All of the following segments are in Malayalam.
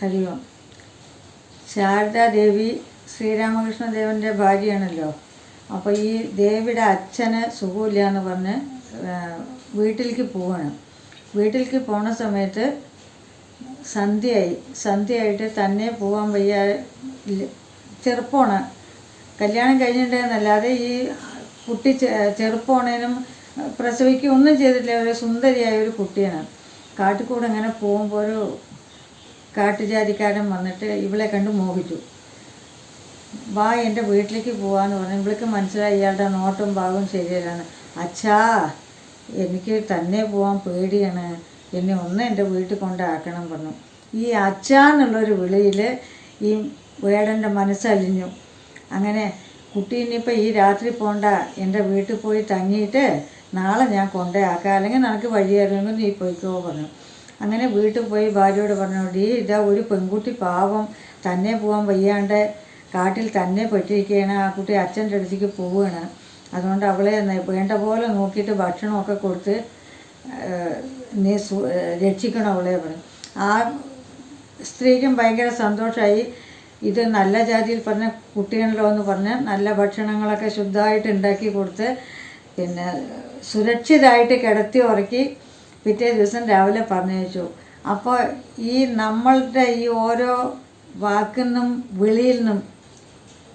ഹരി ഓം ശാരദാദേവി ശ്രീരാമകൃഷ്ണദേവന്റെ ഭാര്യയാണല്ലോ. അപ്പോൾ ഈ ദേവിയുടെ അച്ഛന് സുഖമില്ല എന്ന് പറഞ്ഞ് വീട്ടിലേക്ക് പോവാണ്. വീട്ടിലേക്ക് പോണ സമയത്ത് സന്ധ്യയായി. സന്ധ്യയായിട്ട് തന്നെ പോകാൻ വയ്യ ചെറുപ്പമാണ്. കല്യാണം കഴിഞ്ഞിട്ടുണ്ടെന്നല്ലാതെ ഈ കുട്ടി ചെറുപ്പമാണേനും പ്രസവിക്കുക ഒന്നും ചെയ്തിട്ടില്ല. ഒരു സുന്ദരിയായ ഒരു കുട്ടിയാണ്. കാട്ടിൽ കൂടെ ഇങ്ങനെ പോകുമ്പോൾ ഒരു കാട്ടുജാതിക്കാരൻ വന്നിട്ട് ഇവളെ കണ്ട് മോഹിച്ചു. വാ എന്റെ വീട്ടിലേക്ക് പോവാന്ന് പറഞ്ഞു. ഇവൾക്ക് മനസ്സിലായി ഇയാളുടെ നോട്ടും ഭാവവും ശരിയല്ലാണ് അച്ഛാ എനിക്ക് തന്നെ പോവാൻ പേടിയാണ്. എന്നെ ഒന്ന് എന്റെ വീട്ടിൽ കൊണ്ടാക്കണം പറഞ്ഞു. ഈ അച്ഛാ എന്നുള്ളൊരു വിളിയിൽ ഈ വേടന്റെ മനസ്സലിഞ്ഞു അങ്ങനെ കുട്ടി ഇനിയിപ്പോൾ ഈ രാത്രി പോണ്ട. എന്റെ വീട്ടിൽ പോയി തങ്ങിയിട്ട് നാളെ ഞാൻ കൊണ്ടേ ആക്കാം. അല്ലെങ്കിൽ നിനക്ക് വഴിയായിരുന്നു. നീ പോയിക്കോ പറഞ്ഞു. അങ്ങനെ വീട്ടിൽ പോയി ഭാര്യയോട് പറഞ്ഞു ഡീ ഇതാ ഒരു പെൺകുട്ടി പാവം തന്നെ പോകാൻ വയ്യാണ്ട് കാട്ടിൽ തന്നെ പെട്ടിരിക്കുകയാണ്. ആ കുട്ടി അച്ഛന്റെ അടുത്തേക്ക് പോവുകയാണ്. അതുകൊണ്ട് അവളെ വേണ്ട പോലെ നോക്കിയിട്ട് ഭക്ഷണമൊക്കെ കൊടുത്ത് നീ രക്ഷിക്കണം അവളെ പറഞ്ഞു. ആ സ്ത്രീക്കും ഭയങ്കര സന്തോഷമായി ഇത് നല്ല ജാതിയിൽ പറഞ്ഞ കുട്ടിയാണല്ലോ എന്ന് പറഞ്ഞ് നല്ല ഭക്ഷണങ്ങളൊക്കെ ശുദ്ധമായിട്ട് ഉണ്ടാക്കി കൊടുത്ത് പിന്നെ സുരക്ഷിതമായിട്ട് കിടത്തി ഉറക്കി പിറ്റേ ദിവസം രാവിലെ പറഞ്ഞയച്ചു. അപ്പോൾ ഈ നമ്മളുടെ ഈ ഓരോ വാക്കിൽ നിന്നും വിളിയിൽ നിന്നും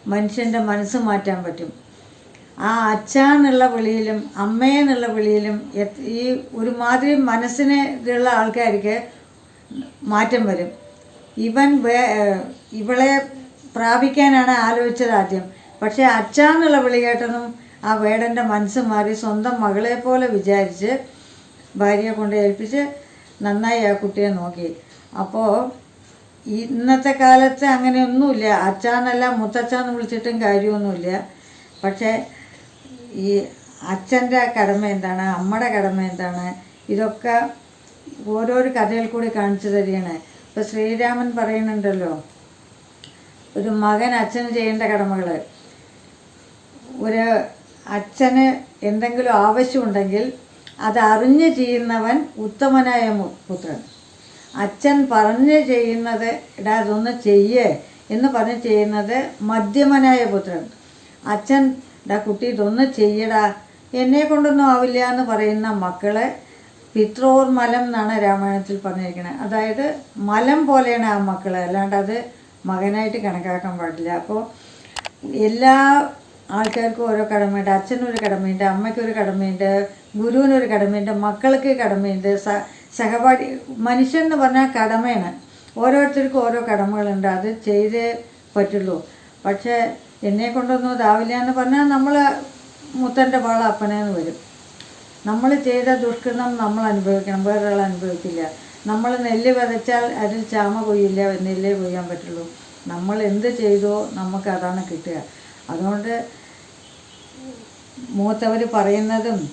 മനുഷ്യന്റെ മനസ്സ് മാറ്റാൻ പറ്റും. ആ അച്ഛാന്നുള്ള വിളിയിലും അമ്മയെന്നുള്ള വിളിയിലും ഈ ഒരുമാതിരി മനസ്സിനെ ഇതുള്ള ആൾക്കാർക്ക് മാറ്റം വരും. ഇവൻ ഇവളെ പ്രാപിക്കാനാണ് ആലോചിച്ചത് ആദ്യം. പക്ഷേ അച്ഛാന്നുള്ള വിളി കേട്ടതും ആ വേടന്റെ മനസ്സ് മാറി സ്വന്തം മകളെ പോലെ വിചാരിച്ച് ഭാര്യയെ കൊണ്ട് ഏൽപ്പിച്ച് നന്നായി ആ കുട്ടിയെ നോക്കി. അപ്പോൾ ഇന്നത്തെ കാലത്ത് അങ്ങനെയൊന്നുമില്ല. അച്ഛാന്നല്ല മുത്തച്ഛാന്ന് വിളിച്ചിട്ടും കാര്യമൊന്നുമില്ല. പക്ഷേ ഈ അച്ഛന്റെ കടമ എന്താണ് അമ്മയുടെ കടമ എന്താണ് ഇതൊക്കെ ഓരോരു കഥയിൽ കൂടി കാണിച്ചു തരികയാണ്. ഇപ്പോൾ ശ്രീരാമൻ പറയുന്നുണ്ടല്ലോ ഒരു മകൻ അച്ഛന് ചെയ്യേണ്ട കടമകൾ ഒരു അച്ഛന് എന്തെങ്കിലും ആവശ്യമുണ്ടെങ്കിൽ അത് അറിഞ്ഞ് ചെയ്യുന്നവൻ ഉത്തമനായ പുത്രൻ. അച്ഛൻ പറഞ്ഞ് ചെയ്യുന്നത് എടാ അതൊന്ന് ചെയ്യേ എന്ന് പറഞ്ഞ് ചെയ്യുന്നത് മധ്യമനായ പുത്രൻ. അച്ഛൻ ഡാ കുട്ടി ഇതൊന്ന് ചെയ്യടാ. എന്നെ കൊണ്ടൊന്നും ആവില്ല എന്ന് പറയുന്ന മക്കളെ പിത്രോർ മലം എന്നാണ് രാമായണത്തിൽ പറഞ്ഞിരിക്കുന്നത്. അതായത് മലം പോലെയാണ് ആ മക്കൾ അല്ലാണ്ട് അത് മകനായിട്ട് കണക്കാക്കാൻ പാടില്ല. അപ്പോൾ എല്ലാ ആൾക്കാർക്കും ഓരോ കടമയുണ്ട് അച്ഛനൊരു കടമയുണ്ട് അമ്മയ്ക്കൊരു കടമയുണ്ട് ഗുരുവിനൊരു കടമയുണ്ട് മക്കൾക്ക് കടമയുണ്ട് സ സഹപാഠി മനുഷ്യൻ എന്ന് പറഞ്ഞാൽ കടമയാണ്. ഓരോരുത്തർക്കും ഓരോ കടമകളുണ്ട് അത് ചെയ്തേ പറ്റുള്ളൂ. പക്ഷേ എന്നെ കൊണ്ടൊന്നും ഇതാവില്ല എന്ന് പറഞ്ഞാൽ നമ്മൾ മുത്തന്റെ പാള അപ്പനെന്ന് വരും. നമ്മൾ ചെയ്ത ദുഷ്കൃതം നമ്മൾ അനുഭവിക്കണം വേറൊരാൾ അനുഭവിക്കില്ല. നമ്മൾ നെല്ല് വിതച്ചാൽ അതിൽ ചാമ കൊയ്യില്ല നെല്ലേ കൊയ്യാൻ പറ്റുള്ളൂ. നമ്മൾ എന്ത് ചെയ്തോ നമുക്ക് അതാണ് കിട്ടുക. അതുകൊണ്ട് മൂത്തവർ പറയുന്നതും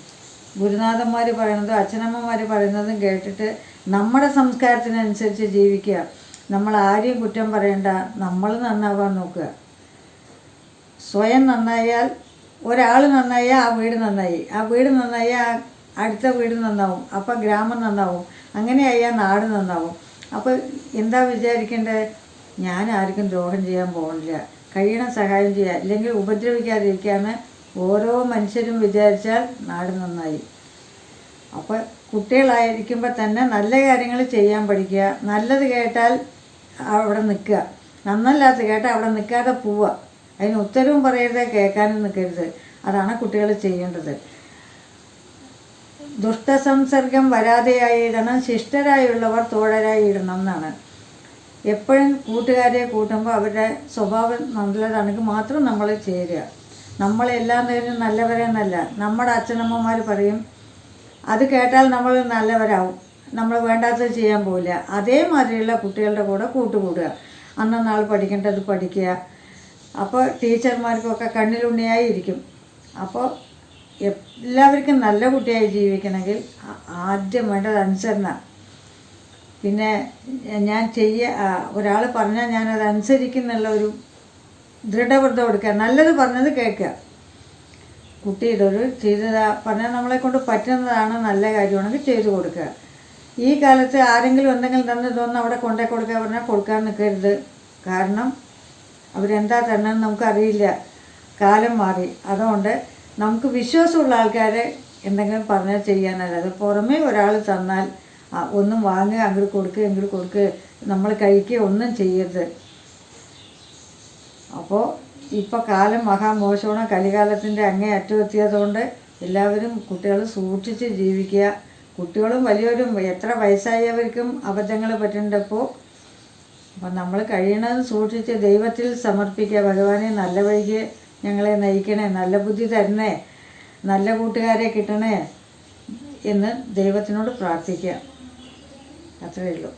ഗുരുനാഥന്മാർ പറയുന്നതും അച്ഛനമ്മമാർ പറയുന്നതും കേട്ടിട്ട് നമ്മുടെ സംസ്കാരത്തിനനുസരിച്ച് ജീവിക്കുക. നമ്മൾ ആരെയും കുറ്റം പറയണ്ട. നമ്മൾ നന്നാവാൻ നോക്കുക. സ്വയം നന്നായാൽ ഒരാൾ നന്നായാൽ ആ വീട് നന്നായി. ആ വീട് നന്നായാൽ അടുത്ത വീട് നന്നാവും. അപ്പോൾ ഗ്രാമം നന്നാവും. അങ്ങനെയായാൽ നാട് നന്നാവും. അപ്പോൾ എന്താ വിചാരിക്കേണ്ടത് ഞാൻ ആർക്കും ദ്രോഹം ചെയ്യാൻ പോകുന്നില്ല കഴിയണ സഹായം ചെയ്യുക അല്ലെങ്കിൽ ഉപദ്രവിക്കാതിരിക്കാമെന്ന് ഓരോ മനുഷ്യരും വിചാരിച്ചാൽ നാട് നന്നായി. അപ്പോൾ കുട്ടികളായിരിക്കുമ്പോൾ തന്നെ നല്ല കാര്യങ്ങൾ ചെയ്യാൻ പഠിക്കുക. നല്ലത് കേട്ടാൽ അവിടെ നിൽക്കുക. നന്നല്ലാത്ത കേട്ടാൽ അവിടെ നിൽക്കാതെ പോവുക. അതിന് ഉത്തരവും പറയരുത് കേൾക്കാനും നിൽക്കരുത്. അതാണ് കുട്ടികൾ ചെയ്യേണ്ടത്. ദുഷ്ടസംസർഗം വരാതെയായിടണം ശിഷ്ടരായുള്ളവർ തോഴരായി ഇടണം എന്നാണ്. എപ്പോഴും കൂട്ടുകാരെ കൂട്ടുമ്പോൾ അവരുടെ സ്വഭാവം നല്ലതാണെങ്കിൽ മാത്രം നമ്മൾ ചേരുക. നമ്മളെല്ലാം തന്നെ നല്ലവരെന്നല്ല നമ്മുടെ അച്ഛനമ്മമാർ പറയും അത് കേട്ടാൽ നമ്മൾ നല്ലവരാവും. നമ്മൾ വേണ്ടാത്തത് ചെയ്യാൻ പോവില്ല. അതേമാതിരിയുള്ള കുട്ടികളുടെ കൂടെ കൂട്ടുകൂടുക. അന്നന്നാൾ പഠിക്കേണ്ടത് പഠിക്കുക. അപ്പോൾ ടീച്ചർമാർക്കൊക്കെ കണ്ണിലുണ്ണിയായി ഇരിക്കും. അപ്പോൾ എല്ലാവർക്കും നല്ല കുട്ടിയായി ജീവിക്കണമെങ്കിൽ ആദ്യം വേണ്ടത് അനുസരണ. പിന്നെ ഞാൻ ചെയ്യ ഒരാൾ പറഞ്ഞാൽ ഞാനത് അനുസരിക്കുന്നുള്ള ഒരു ദൃഢവൃതം എടുക്കുക നല്ലത് പറഞ്ഞത് കേൾക്കുക. കുട്ടിയുടെ ഒരു ചെയ്തതാ പറഞ്ഞാൽ നമ്മളെ കൊണ്ട് പറ്റുന്നതാണ് നല്ല കാര്യമാണെങ്കിൽ ചെയ്തു കൊടുക്കുക. ഈ കാലത്ത് ആരെങ്കിലും എന്തെങ്കിലും തന്നെ തോന്നുന്നു അവിടെ കൊണ്ടേ കൊടുക്കുക പറഞ്ഞാൽ കൊടുക്കാൻ നിൽക്കരുത്. കാരണം അവരെന്താ തരണമെന്ന് നമുക്കറിയില്ല. കാലം മാറി. അതുകൊണ്ട് നമുക്ക് വിശ്വാസമുള്ള ആൾക്കാരെ എന്തെങ്കിലും പറഞ്ഞാൽ ചെയ്യാനല്ല. അത് പുറമേ ഒരാൾ തന്നാൽ ഒന്നും വാങ്ങുക അങ്ങോട്ട് കൊടുക്കുക ഇങ്ങോട്ട് കൊടുക്കുക നമ്മൾ കഴിക്കുക ഒന്നും ചെയ്യരുത്. അപ്പോൾ ഇപ്പോൾ കാലം മഹാമോശമാണ്. കലികാലത്തിന്റെ അങ്ങേ അറ്റമെത്തിയതുകൊണ്ട് എല്ലാവരും കുട്ടികൾ സൂക്ഷിച്ച് ജീവിക്കുക. കുട്ടികളും വലിയവരും എത്ര വയസ്സായവർക്കും അബദ്ധങ്ങൾ പറ്റുന്നുണ്ടപ്പോൾ അപ്പം നമ്മൾ കഴിയണത് സൂക്ഷിച്ച് ദൈവത്തിൽ സമർപ്പിക്കുക. ഭഗവാനെ നല്ല വഴിക്ക് ഞങ്ങളെ നയിക്കണേ. നല്ല ബുദ്ധി തരണേ. നല്ല കൂട്ടുകാരെ കിട്ടണേ എന്ന് ദൈവത്തിനോട് പ്രാർത്ഥിക്കുക. അത്രയേ ഉള്ളൂ